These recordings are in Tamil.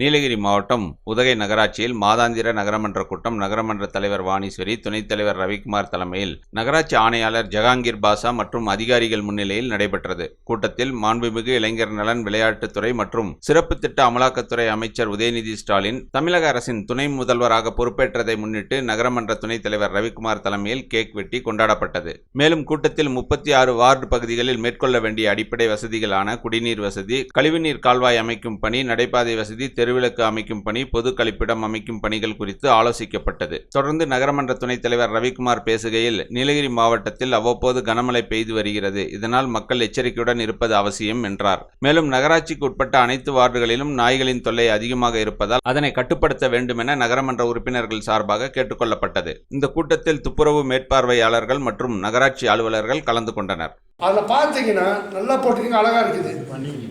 நீலகிரி மாவட்டம் உதகை நகராட்சியில் மாதாந்திர நகரமன்ற கூட்டம் நகரமன்ற தலைவர் வாணீஸ்வரி துணைத் தலைவர் ரவிக்குமார் தலைமையில் நகராட்சி ஆணையாளர் ஜஹாங்கீர் பாசா மற்றும் அதிகாரிகள் முன்னிலையில் நடைபெற்றது. கூட்டத்தில் மாண்புமிகு இளைஞர் நலன் விளையாட்டுத்துறை மற்றும் சிறப்பு திட்ட அமலாக்கத்துறை அமைச்சர் உதயநிதி ஸ்டாலின் தமிழக அரசின் துணை முதல்வராக பொறுப்பேற்றதை முன்னிட்டு நகரமன்ற துணைத் தலைவர் ரவிக்குமார் தலைமையில் கேக் வெட்டி கொண்டாடப்பட்டது. மேலும் கூட்டத்தில் முப்பத்தி ஆறு வார்டு பகுதிகளில் மேற்கொள்ள வேண்டிய அடிப்படை வசதிகளான குடிநீர் வசதி கழிவுநீர் கால்வாய் அமைக்கும் பணி நடைபாதை வசதி தெரு தெருவிளக்கு அமைக்கும் பணி பொது கழிப்பிடம் அமைக்கும் பணிகள் குறித்து ஆலோசிக்கப்பட்டது. தொடர்ந்து நகரமன்ற துணைத் தலைவர் ரவிக்குமார் பேசுகையில் நீலகிரி மாவட்டத்தில் அவ்வப்போது கனமழை பெய்து வருகிறது. இதனால் மக்கள் எச்சரிக்கையுடன் இருப்பது அவசியம் என்றார். மேலும் நகராட்சிக்கு உட்பட்ட அனைத்து வார்டுகளிலும் நாய்களின் தொல்லை அதிகமாக இருப்பதால் அதனை கட்டுப்படுத்த வேண்டும் என நகரமன்ற உறுப்பினர்கள் சார்பாக கேட்டுக்கொள்ளப்பட்டது. இந்த கூட்டத்தில் துப்புரவு மேற்பார்வையாளர்கள் மற்றும் நகராட்சி அலுவலர்கள் கலந்து கொண்டனர். அதில் பார்த்தீங்கன்னா நல்லா போட்டிருக்கீங்க அழகாக இருக்குது.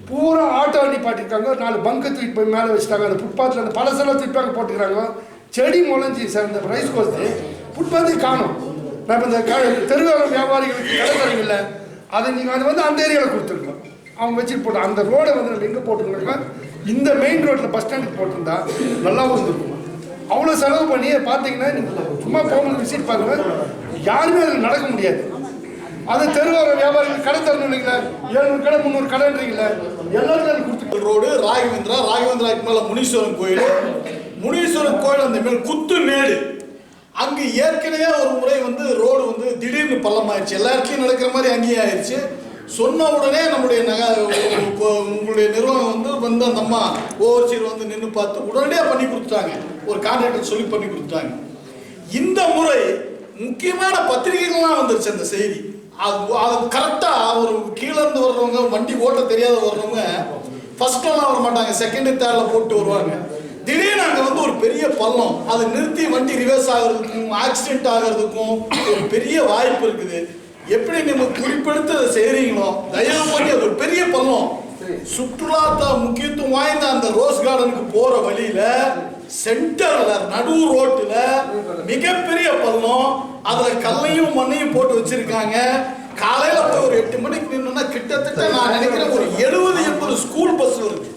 பூரா ஆட்டோ வண்டி பாட்டிருக்காங்க நாலு பங்கு தூக்கி போய் மேலே வச்சுட்டாங்க. அந்த ஃபுட்பாத்தில் அந்த பழசெல்லாம் தூக்கிப்பாங்க போட்டுக்கிறாங்க. செடி முளைஞ்சி சார் இந்த ரைஸ் கோஸ்து ஃபுட்பாத்தே காணும். நான் இப்போ இந்த க தெருவோர வியாபாரிகளுக்கு கடை இல்லை அதை நீங்கள் அது வந்து அந்த ஏரியாவில் கொடுத்துருக்கோம் அவங்க வச்சுட்டு போட்டோம் அந்த ரோடை வந்து நம்ம எங்கே போட்டுருக்கோம் இந்த மெயின் ரோட்டில் பஸ் ஸ்டாண்டுக்கு போட்டிருந்தா நல்லாவும் இருந்திருக்கும். அவ்வளோ செலவு பண்ணி பார்த்தீங்கன்னா நீங்கள் சும்மா போகும்போது விசிட் பாருங்க. யாருமே அதில் நடக்க முடியாது. அது தெருவோர வியாபாரிகள் கடை தரணும் இல்லைங்களா ஏழ்நூறு கடை முந்நூறு கடைன்றீங்களா எல்லாருக்கும் கொடுத்து ரோடு ராகவேந்திரா ராகவேந்திராக்கு மேல முனீஸ்வரன் கோயில். முனீஸ்வரன் கோயில் அந்த மேல் குத்து மேடு. அங்கு ஏற்கனவே ஒரு முறை வந்து ரோடு வந்து திடீர்னு பள்ளமாயிருச்சு எல்லா இடத்துலையும் நடக்கிற மாதிரி அங்கேயும் ஆயிடுச்சு. சொன்ன உடனே நம்முடைய நக உங்களுடைய நிறுவனம் வந்து வந்து அந்த அம்மா ஓவர்சீர் வந்து நின்று பார்த்து உடனடியாக பண்ணி கொடுத்துட்டாங்க. ஒரு கான்ட்ராக்டர் சொல்லி பண்ணி கொடுத்துட்டாங்க. இந்த முறை முக்கியமான பத்திரிகைகள்லாம் வந்துருச்சு அந்த செய்தி. அது கரெக்டாக ஒரு கீழே இருந்து வர்றவங்க வண்டி ஓட்ட தெரியாத வர்றவங்க ஃபர்ஸ்ட்லாம் வர மாட்டாங்க செகண்ட் தேர்டில் போட்டு வருவாங்க. திடீர்னு அங்கே வந்து ஒரு பெரிய பள்ளம். அதை நிறுத்தி வண்டி ரிவர்ஸ் ஆகிறதுக்கும் ஆக்சிடென்ட் ஆகிறதுக்கும் ஒரு பெரிய வாய்ப்பு இருக்குது. எப்படி நீங்க குறிப்பெடுத்து அதை செய்கிறீங்களோ தயவு பண்ணி அது ஒரு பெரிய பள்ளம். சுற்றுலா முக்கியத்துவம் வாய்ந்த அந்த ரோஸ் கார்டனுக்கு போற வழியில சென்டர்ல நடு ரோட்டுல மிகப்பெரிய பள்ளம். அதுல கல்லையும் மண்ணையும் போட்டு வச்சிருக்காங்க. காலையில போய் ஒரு எட்டு மணிக்கு நின்னுன்னா கிட்டத்தட்ட நான் நினைக்கிறேன் ஒரு எழுபது எண்பது ஸ்கூல் பஸ் வருது.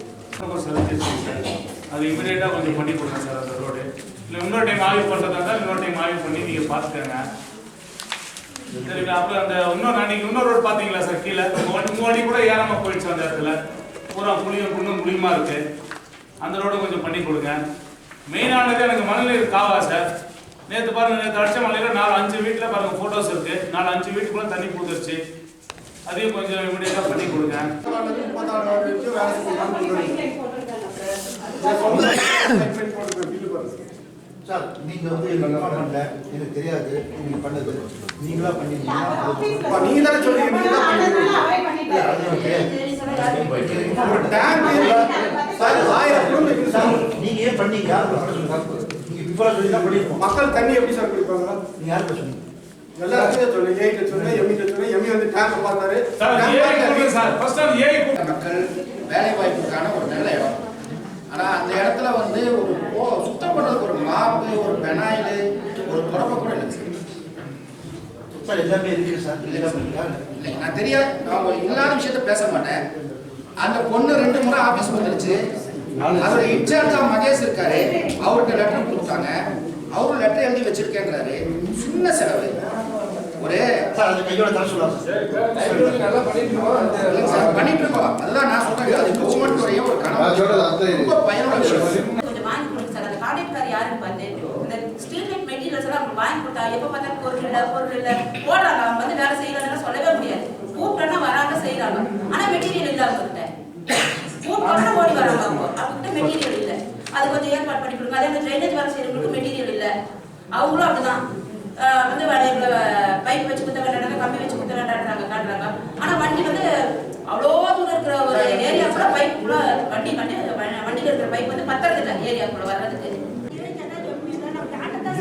அது இமீடியட்டா கொஞ்சம் பண்ணி கொடுங்க சார் அந்த ரோடு இல்லை இன்னொரு டைம் ஆய்வு பண்ணுறதா இருந்தால் இன்னொரு டைம் ஆய்வு பண்ணி நீங்கள் பாத்துக்கங்க. சரிங்களா? அப்புறம் அந்த இன்னொரு அன்னைக்கு இன்னொரு ரோடு பார்த்தீங்களா சார் கீழே? உங்கள் கூட ஏறாம போயிடுச்சு அந்த இடத்துல. பூரா புளியும் புண்ணும் புளியுமா இருக்கு. அந்த ரோடு கொஞ்சம் பண்ணி கொடுங்க. மெயினானது எனக்கு மணல் காவா சார் நேற்று பாருங்க நேற்று அடிச்ச மலையில் நாலு அஞ்சு வீட்டில் பாருங்க ஃபோட்டோஸ் இருக்கு. நாலு அஞ்சு வீட்டுக்குள்ள தண்ணி பூந்துருச்சு அதையும் கொஞ்சம் இமீடியட்டாக பண்ணி கொடுங்க. சார் நீங்க வந்து எனக்கு பண்ணல. எனக்கு தெரியாது. நீங்க பண்ணது. நீங்களா பண்ணிருக்கீங்க நீங்க தானே ஒரு டேங்க் சார் இருக்குது சார் நீங்க ஏன் பண்ணீங்க. நீங்க பிஃபோரா சொல்லி தான் பண்ணிருக்கோம். மக்கள் தண்ணி எப்படி சார் குடிப்பாங்க? நீங்க யார்கிட்ட சொன்னீங்க? எல்லாத்தையும் சொன்னேன். ஏகிட்ட சொன்னேன் எம்மிட்ட சொன்னேன். எம்மி வந்து டேங்க் பார்த்தாரு. மக்கள் வேலை வாய்ப்புக்கான ஒரு நல்ல இடம். ஆனால் அந்த இடத்துல வந்து ஒரு சுத்தம் பண்ணுறதுக்கு ஒரு மாப்பு ஒரு பெனாயில் ஒரு கூட இல்லை சார். எல்லாமே இருக்கு சார். இல்லை நான் தெரியாது. நான் இல்லாத விஷயத்த பேச மாட்டேன். அந்த பொண்ணு ரெண்டு முறை ஆஃபீஸ் வந்துருச்சு. அவர் இன்சார்ஜா மகேஷ் இருக்காரு. அவர்கிட்ட லெட்டர் கொடுத்தாங்க. அவரும் லெட்டர் எழுதி வச்சிருக்கேங்கிறாரு. சின்ன செலவு. ஒரு சார் அந்த கையோட தர சொல்லலாம் பண்ணிட்டு இருக்கோம். அதுதான் நான் சொல்றேன். அது கவர்மெண்ட்டுடைய ஒரு கனவு. ரொம்ப பயனுள்ள விஷயம். கொஞ்சம் வாங்கி கொடுங்க சார். அந்த கான்ட்ராக்டர் யாருன்னு பார்த்து இந்த ஸ்டீல் லைட் மெட்டீரியல்ஸ் எல்லாம் அவங்க வாங்கி கொடுத்தா எப்போ பார்த்தாலும் பொருள் இல்லை பொருள் இல்லை. போடுறாங்க. அவங்க வந்து வேலை செய்யறாங்கன்னு சொல்லவே முடியாது. கூப்பிட்டோன்னா வராங்க செய்யறாங்க. ஆனா மெட்டீரியல் இல்லை அவங்க ஓடி வராங்க. அவங்க அவங்க கிட்ட மெட்டீரியல் இல்லை. அது கொஞ்சம் ஏற்பாடு பண்ணி கொடுங்க. அதே மாதிரி ட்ரைனேஜ் வேலை செய்யறவங்களுக்கு மெட்டீரியல் இல்லை. அவங்களும் அப்படிதான். வந்து பைப் வச்சு குத்த வேண்டாங்க கம்பி வச்சு குத்த வேண்டான்றாங்க காட்டுறாங்க. ஆனா வண்டி வந்து அவ்வளோ தூரம் இருக்கிற ஒரு ஏரியாக்குள்ள பைப்புக்குள்ள வண்டி வண்டி வண்டியில் இருக்கிற பைப் வந்து பத்தறதில்ல ஏரியாக்குள்ள வர்றதுக்கு.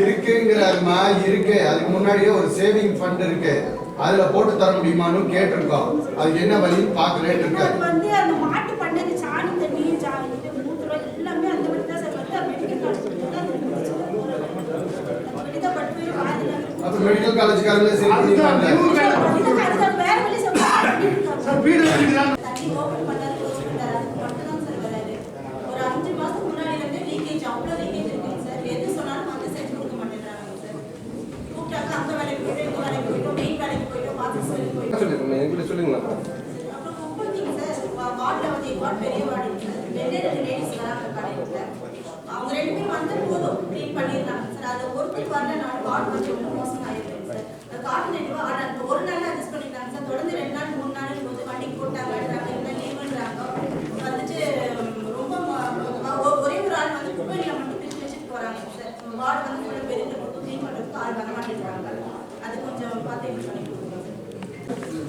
இருக்குங்கிறதுமா இருக்கு. அதுக்கு முன்னாடியே ஒரு சேவிங் ஃபண்ட் இருக்கு. அதுல போட்டு தர முடியுமான்னு கேட்டிருக்கோம். அதுக்கு என்ன வழின்னு பார்க்கலேன்னு அது அப்ப மெடிக்கல் காலேஜ்காரங்களே சரி பண்ணிட்டாங்க சார் வீடு எடுக்கிறாங்க சொல்லுங்க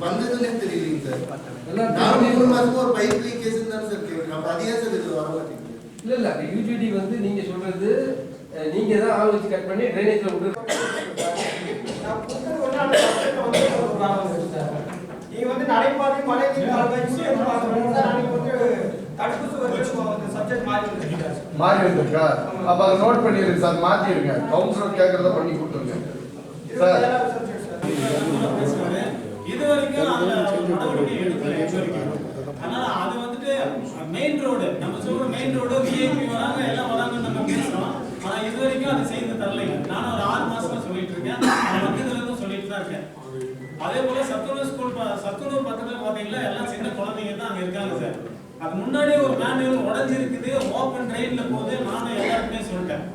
வந்ததுன்னே தெரியலீங்க சார். நான் மூணு மாசமா ஒரு பைப் லீக்கேஜ் தானே சார் கேட்குறேன் அப்ப அதே சார் இது வர மாட்டேங்குது. இல்ல இல்ல அந்த யூடிடி வந்து நீங்க சொல்றது அஹ், நீங்க தான் ஆள் வச்சு கட் பண்ணி ட்ரைனேஜ்ல விட்டு நீங்க வந்து நடைபாதை மழை நீர் அன்னைக்கு வந்து தடுப்பு சப்ஜெக்ட் மாறி வந்துருக்கீங்க மாறி வந்திருக்கா? அப்ப அதை நோட் பண்ணிருங்க சார் மாத்திருங்க கவுன்சிலர் கேட்கறத பண்ணி கொடுத்துருங்க. சார். இது வரைக்கும் அந்த நடவடிக்கை எடுக்கல இது வரைக்கும் அதனால அது வந்துட்டு மெயின் ரோடு நம்ம சொல்ற மெயின் ரோடு விஐபி வராங்க எல்லாம் வராங்கன்னு நம்ம பேசுறோம். ஆனா இது வரைக்கும் அது செய்து தரலைங்க நானும் ஒரு ஆறு மாசமா சொல்லிட்டு இருக்கேன். நான் வந்ததுல இருந்து சொல்லிட்டு தான் இருக்கேன். அதே போல சத்துணவு ஸ்கூல் சத்துணவு பக்கத்துல பாத்தீங்கன்னா எல்லாம் சின்ன குழந்தைங்க தான் அங்க இருக்காங்க சார். அது முன்னாடி ஒரு மேனுவல் உடஞ்சிருக்குது ஓப்பன் ட்ரெயின்ல போகுது நானும் எல்லாருக்குமே சொல்லிட்டேன்.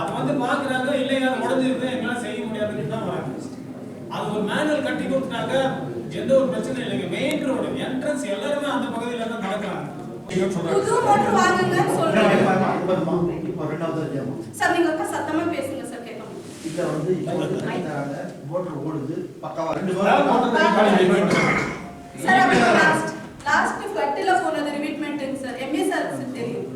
அது வந்து பாக்குறாங்க இல்லையா உடஞ்சிருக்கு எங்களால செய்ய முடியாதுன்னு தான் வராங்க. அது ஒரு மேனுவல் கட்டி கொடுத்துட்டாங்க எந்த ஒரு பிரச்சனை இல்லைங்க. மெயின் ரோடு என்ட்ரன்ஸ் எல்லாருமே அந்த பகுதியில தான் நடக்கிறாங்க. புது மோட்டர் வாங்குங்கன்னு சொல்றாங்க. இப்போ ரெண்டாவது அதிகமா சார் நீங்க சத்தமா பேசுங்க சார் கேட்கணும். இதுல வந்து மோட்டர் ஓடுது பக்காவா ரெண்டு சார் அப்புறம் லாஸ்ட் லாஸ்ட் ஃபிளட்டில் போனது ரிவீட்மெண்ட்டுங்க சார் எம்ஏ சார் தெரியும்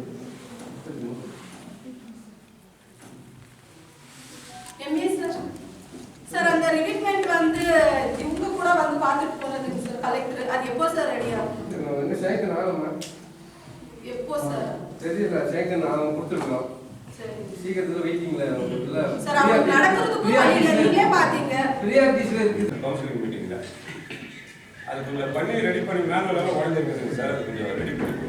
எம்ஏ சார் சார் அந்த ரிவீட்மெண்ட் வந்து இவங்க கூட வந்து பார்த்துட்டு போனதுங்க சார் கலெக்டர் அது எப்போ சார் ரெடியா வந்து சேங்கன் ஆகுமா எப்போ சார் தெரியல சேங்கன் ஆகும் கொடுத்துருக்கோம் சீக்கிரத்துல வெயிட்டிங்ல கவுன்சிலிங் மீட்டிங்கில் அது கொஞ்சம் பண்ணி ரெடி பண்ணி மேனுவலாக உடஞ்சிருக்குதுங்க சார் அது கொஞ்சம் ரெடி பண்ணி.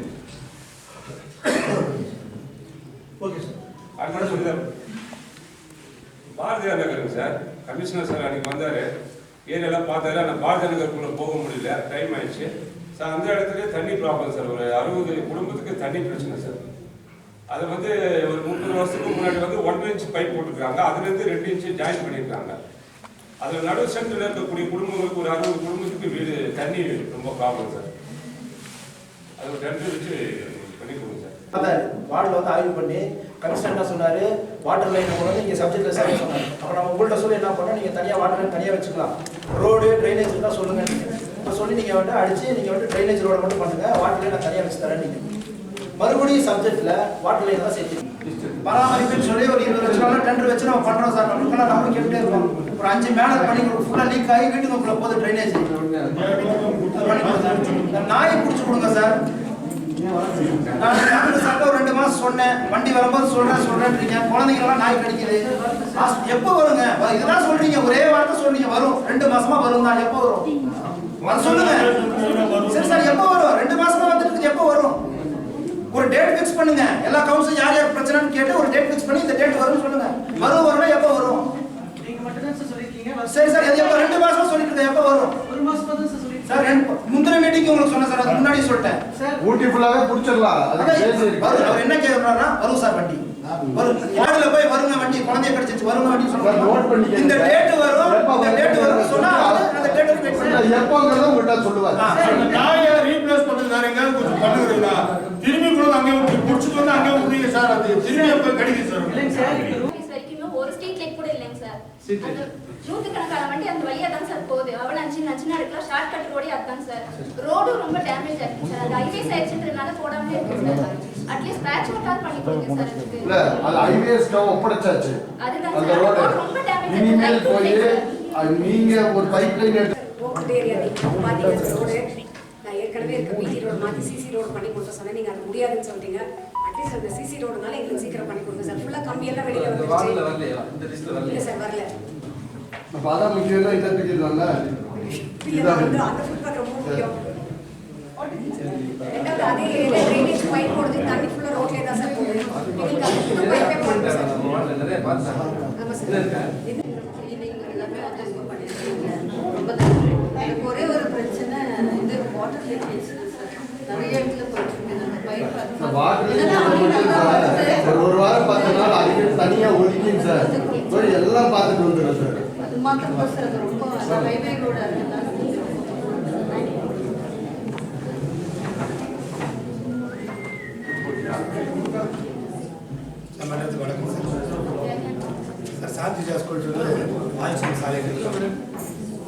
ஓகே சார் அடுத்த சொல்லுங்கள் பாரதியார் நகருங்க சார் கமிஷனர் சார் அன்னைக்கு வந்தார். ஏரியாலாம் பார்த்தாரு. ஆனால் பாரதியார் நகருக்குள்ளே போக முடியல. டைம் ஆயிடுச்சு. சார் அந்த இடத்துல தண்ணி ப்ராப்ளம் சார் ஒரு அறுபது குடும்பத்துக்கு தண்ணி பிரச்சனை சார் அது வந்து ஒரு முப்பது வருஷத்துக்கு முன்னாடி வந்து ஒன் இன்ச் பைப் போட்டிருக்காங்க. அதுலேருந்து ரெண்டு இன்ச்சு ஜாயின் பண்ணியிருக்காங்க. அதில் நடு சென்டரில் இருக்கக்கூடிய குடும்பங்களுக்கு ஒரு அறுபது குடும்பத்துக்கு வீடு தண்ணி ரொம்ப ப்ராப்ளம் சார். அது ஒரு டென்ட் வச்சு பண்ணி கொடுங்க சார். அதான் வார்டில் வந்து ஆய்வு பண்ணி கமிஷனர் என்ன வாட்டர் லைன் வந்து நீங்கள் சப்ஜெக்டில் சார் சொன்னார். அப்புறம் நம்ம உங்கள்கிட்ட சொல்லி என்ன பண்ணோம்? நீங்கள் தனியாக வாட்டர் லைன் தனியாக வச்சுக்கலாம். ரோடு ட்ரைனேஜ் இருந்தா சொல்லுங்கள் இப்போ சொல்லி நீங்கள் வந்து அடித்து நீங்கள் வந்து ட்ரைனேஜ் ரோடை மட்டும் பண்ணுங்க. வாட்டர் லைன் தனியாக வச்சு தரேன் நீங்கள் மறுபடியும் சப்ஜெக்ட்ல வாட்டர் லைன் தான் செஞ்சு பராமரிப்புன்னு சொல்லி ஒரு இருபது லட்சம் ரூபாய் டெண்டர் வச்சு நம்ம பண்றோம் சார். நம்மளுக்கெல்லாம் நம்ம கேட்டுட்டே இருக்கோம். ஒரு அஞ்சு மேலே பண்ணி ஃபுல்லா லீக் ஆகி வீட்டுக்குள்ள போகுது ட்ரைனேஜ் நாயை பிடிச்சி கொடுங்க சார். நான் டாக்டர் ஒரு ரெண்டு மாசம் சொன்னேன். வண்டி வரும்போது சொல்றேன் சொல்றேன்றீங்க. குழந்தைங்களாம் நாய் கடிக்குது. எப்போ வருங்க? இதெல்லாம் சொல்றீங்க. ஒரே வார்த்தை சொல்றீங்க. வரும். ரெண்டு மாசமா வரும் தான். எப்போ வரும்? வர சொல்லுங்க. சரி சார் எப்போ வரும்? ரெண்டு மாசமா வந்துட்டு எப்போ வரும்? ஒரு டேட் ஃபிக்ஸ் பண்ணுங்க. எல்லா கவுன்சிலும் யார் யார் பிரச்சனைன்னு கேட்டு ஒரு டேட் ஃபிக்ஸ் பண்ணி இந்த டேட் வரும்னு சொல்லுங்க. வரும் வரும்னா எப்போ வரும்? நீங்க மட்டும் தான் சார் சொல்லிருக்கீங்க சரி சார் அது எப்போ? ரெண்டு மாசமா சொல்லிட்டு இருக்கேன் எப்போ வரும்? ஒரு மாசமா தான் சார் சொல்லிருக்கீங்க சார் ரெண்டு- முந்தின மீட்டிங் உங்களுக்கு சொன்னேன் சார் அதுக்கு முன்னாடி சொல்லிட்டேன். ஊட்டி ஃபுல்லாவே அது. வரும். அவர் என்ன கேக்குறாருன்னா வரும் சார் வண்டி. வரும். யாருல போய் வருங்க வண்டி குழந்தைய கடிச்சிச்சு வருங்க வண்டி சார், சொல்லுங்க பண்ணிக்கங்க. இந்த சார். டேட் வரும் இந்த? டேட் வரும் சொன்னா அது- அந்த டேட் வெயிட் சார், பண்ணுங்க. எப்போங்கிறத சொல்லுவார். வேற எங்கேயாவது கொஞ்சம் பண்ணுறீங்களா திரும்பி கூட அங்கே விட்டு பிடிச்சிட்டு வந்து அங்கே விட்டுறீங்க சார். அது திரும்பி எப்போ கிடைக்குது சார்? ஒரு ஸ்ட்ரீட் லைட் கூட இல்லைங்க சார். அந்த நூற்றுக்கணக்கான வண்டி அந்த வழியா தான் சார் போகுது. அவ்வளோ அஞ்சு அஞ்சு நாளுக்குலாம் ஷார்ட் கட் ரோடே அதுதான் சார். ரோடும் ரொம்ப டேமேஜ் ஆயிருக்கு சார். அது ஹைவேஸ் ஆயிடுச்சுன்றதுனால போடாமலே இருக்கு சார். அட்லீஸ்ட் பேட்ச் ஒர்க்காவது பண்ணி கொடுங்க சார் அதுக்கு. இல்ல அது ஹைவேஸ்க்கு ஒப்படைச்சாச்சு. அதுதான் சார். ரோடு ரோடு ரொம்ப டேமேஜ் இனிமேல் போய் நீங்க ஒரு பைப் லைன் எடுத்து ஏரியா பார்த்தீங்க ரோடு ஏற்கனவே இருக்க பிடி ரோடு மாற்றி சிசி ரோடு பண்ணி கொடுக்க சொன்னேன் நீங்கள் அது முடியாதுன்னு சொல்லிட்டீங்க. அட்லீஸ்ட் அந்த சிசி ரோடுனால எங்களுக்கு சீக்கிரம் பண்ணி கொடுங்க சார். ஃபுல்லாக கம்பியெல்லாம் வெளியில் வந்துருச்சு. வரலையா? இந்த லிஸ்ட்ல இல்லை வரலையா? சார் வரல. அதான் முக்கியம் இதை தூக்கிடலாம்ல இல்லை வந்து அந்த ஃபுட்பாத் ரொம்ப முக்கியம். ரெண்டாவது அதே ட்ரைனேஜ் பைப் போடுது தண்ணி ஃபுல்லாக ரோட்லேயே தான் சார் போகுது. எங்களுக்கு பைப்பே சார். ஆமாம் சார். இது எல்லாமே வந்து பண்ணியிருக்கீங்க ரொம்ப நன்றி எனக்கு ஒரே ஒரு பிரச்சனை இது வாட்டர் லீக்கேஜ் சார் நிறைய இடத்துல போயிட்டு இருக்கு அந்த பைப் இந்த வாட்டர் மட்டும் சார் ஒரு ஒரு வாரம் பத்து நாள் அதுக்கு தனியாக ஒதுக்கிங்க சார் போய் எல்லாம் பார்த்துட்டு வந்துடுறேன் சார் வணக்கம் சார்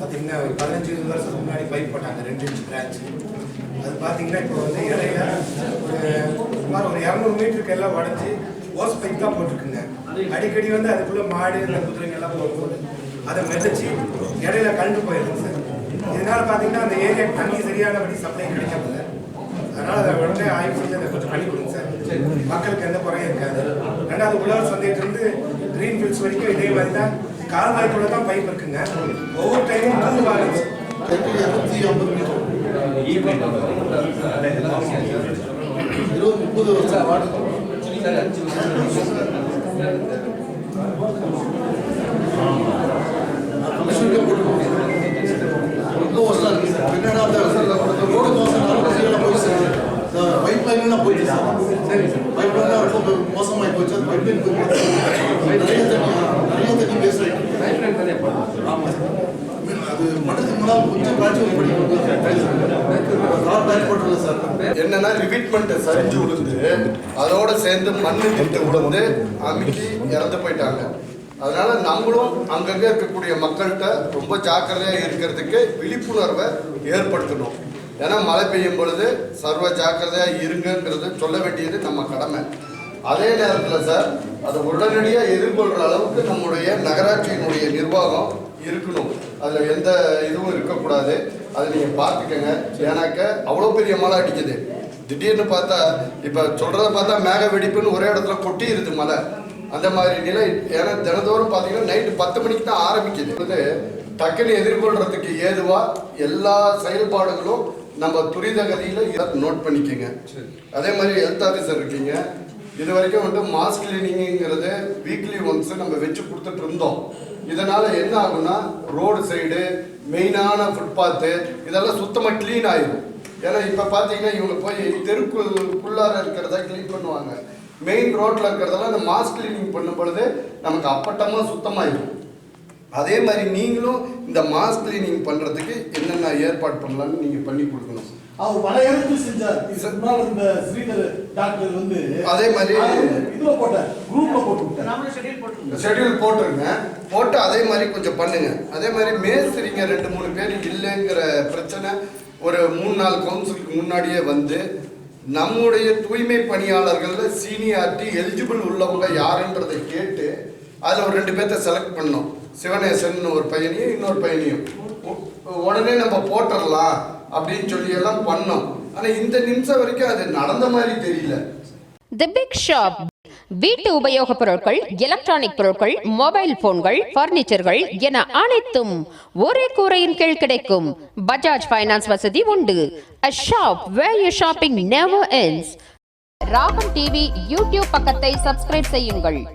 பார்த்தீங்கன்னா ஒரு பதினஞ்சு இருபது வருஷத்துக்கு முன்னாடி பைப் போட்டாங்க ரெண்டு இன்ச் பிரான்ச்சு அது பார்த்தீங்கன்னா இப்போ வந்து இடையில ஒரு சுமார் ஒரு இரநூறு மீட்டருக்கு எல்லாம் உடஞ்சி ஓஸ் பைப் தான் போட்டிருக்குங்க. அடிக்கடி வந்து அதுக்குள்ள மாடு இந்த குதிரைங்க எல்லாம் போகும்போது அதை மிதச்சு இடையில கண்டு போயிடுது சார். இதனால பார்த்தீங்கன்னா அந்த ஏரியா தண்ணி சரியானபடி சப்ளை கிடைக்காமல அதனால அதை உடனே ஆய்வு செஞ்சு அதை கொஞ்சம் பண்ணி கொடுங்க சார். மக்களுக்கு எந்த குறையும் இருக்காது. ரெண்டாவது உழவர் சந்தையில இருந்து கிரீன் ஃபீல்ட்ஸ் வரைக்கும் இதே மாதிரி தான் கால்வாய்க்குள்ள தான் பைப் இருக்குங்க. ஒவ்வொரு டைமும் தூர் வாங்குச்சு இருநூத்தி ஐம்பது இருபது முப்பது வருஷம் கமிஷனுக்கு போட்டுருக்கோம் ரொம்ப வருஷம் இருக்கு ரோடு மோசம் போய் சார் பைப் லைன்லாம் போயிடுச்சு சார் சரி பைப் லைன்லாம் ரொம்ப மோசமாகி போச்சு அது பைப் லைன் நிறைய தண்ணி நிறைய தண்ணி ஆமாம் அது கொஞ்சம் கார் பேக் போட்டுருல சார் என்னன்னா ரிவிட்மெண்ட் சரிஞ்சு விழுந்து அதோட சேர்ந்து மண்ணு திட்டு விழுந்து அமுக்கி இறந்து போயிட்டாங்க. அதனால நம்மளும் அங்கங்க இருக்கக்கூடிய மக்கள்கிட்ட ரொம்ப ஜாக்கிரதையா இருக்கிறதுக்கு விழிப்புணர்வை ஏற்படுத்தணும். ஏன்னா மழை பெய்யும் பொழுது சர்வ ஜாக்கிரதையா இருங்கிறது சொல்ல வேண்டியது நம்ம கடமை. அதே நேரத்தில் சார் அதை உடனடியாக எதிர்கொள்கிற அளவுக்கு நம்முடைய நகராட்சியினுடைய நிர்வாகம் இருக்கணும். அதில் எந்த இதுவும் இருக்கக்கூடாது. அதை நீங்கள் பார்த்துக்கங்க. ஏன்னாக்க அவ்வளோ பெரிய மழை அடிக்குது. திடீர்னு பார்த்தா இப்போ சொல்கிறத பார்த்தா மேக வெடிப்புன்னு ஒரே இடத்துல கொட்டிடுது மழை அந்த மாதிரி நிலை ஏன்னா தினந்தோறும் பார்த்தீங்கன்னா நைட்டு பத்து மணிக்கு தான் ஆரம்பிக்குது. இது டக்குன்னு எதிர்கொள்றதுக்கு ஏதுவா எல்லா செயல்பாடுகளும் நம்ம துரித கதியில் நோட் பண்ணிக்கோங்க. அதே மாதிரி ஹெல்த் ஆஃபீஸர் இருக்கீங்க. இது வரைக்கும் வந்து மாஸ் கிளீனிங்கிறது வீக்லி ஒன்ஸ் நம்ம வச்சு கொடுத்துட்டு இருந்தோம். இதனால என்ன ஆகும்னா ரோடு சைடு மெயினான ஃபுட்பாத்து இதெல்லாம் சுத்தமாக க்ளீன் ஆயிடும் ஏன்னா இப்போ பார்த்தீங்கன்னா இவங்க போய் தெருக்குள்ளார இருக்கிறத க்ளீன் பண்ணுவாங்க. மெயின் ரோட்டில் இருக்கிறதெல்லாம் இந்த மாஸ் கிளீனிங் பண்ணும் பொழுது நமக்கு அப்பட்டமாக சுத்தமாயிடும் அதே மாதிரி நீங்களும் இந்த மாஸ் கிளீனிங் பண்ணுறதுக்கு என்னென்ன ஏற்பாடு பண்ணலாம்னு நீங்கள் பண்ணி கொடுங்க. அவர் பல இடத்துல செஞ்சார். முன்னால இந்த ஸ்ரீதர் டாக்டர் வந்து அதே மாதிரி இதுல போட்டார். குரூப்ல போட்டு ஷெட்யூல் போட்டுருங்க. போட்டு அதே மாதிரி கொஞ்சம் பண்ணுங்க. அதே மாதிரி மேஸ்திரிங்க ரெண்டு மூணு பேர் இல்லைங்கிற பிரச்சனை ஒரு மூணு நாலு கவுன்சிலுக்கு முன்னாடியே வந்து நம்முடைய தூய்மை பணியாளர்கள்ல சீனியாரிட்டி எலிஜிபிள் உள்ளவங்க யாருன்றதை கேட்டு அதில் ஒரு ரெண்டு பேர்த்த செலக்ட் பண்ணோம் சிவனேசன் ஒரு பையனையும் இன்னொரு பையனையும். உடனே நம்ம போட்டுடலாம் அப்படின்னு சொல்லி எல்லாம் பண்ணோம். ஆனால் இந்த நிமிஷம் வரைக்கும் அது நடந்த மாதிரி தெரியல. தி பிக் ஷாப் வீட்டு உபயோகப் பொருட்கள் எலக்ட்ரானிக் பொருட்கள் மொபைல் போன்கள் பர்னிச்சர்கள் என அனைத்தும் ஒரே கூரையின் கீழ் கிடைக்கும். பஜாஜ் ஃபைனான்ஸ் வசதி உண்டு. A shop where you shopping never ends. Ragam TV YouTube பக்கத்தை சப்ஸ்கிரைப் செய்யுங்கள்.